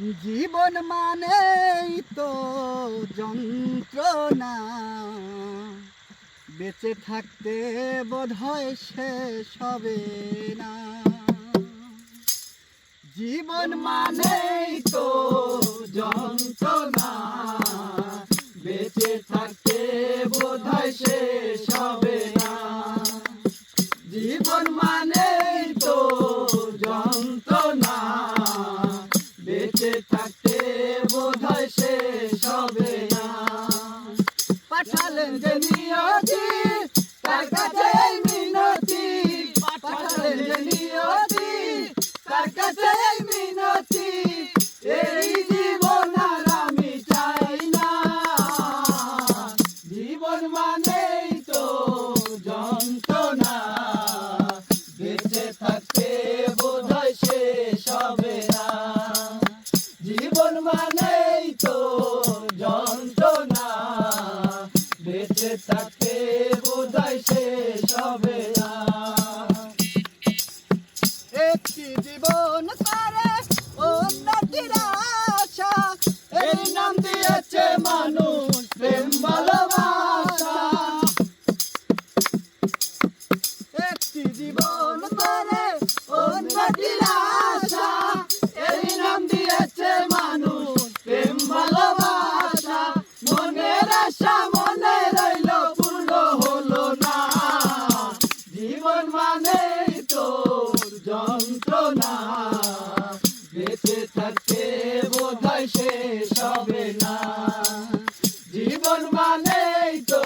জীবন মানেই তো যন্ত্রণা। বেঁচে থাকতে বোধ হয় শেষ হবে না। জীবন মানেই তো যন্ত্রণা। বেঁচে থাকতে বোধ পাঠালেন যে নিয়তি তার কাছে মিনতি। পাঠালেন যে নিয়তি তার কাছে বোধ হয় শেষ হবে না। একটি জীবন করে উন্নতির আশা এই নাম দিয়েছে মানুষ হবে না। জীবন মানেই তো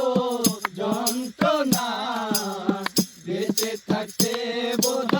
যন্ত্রণা। বেঁচে থাকতে বোধ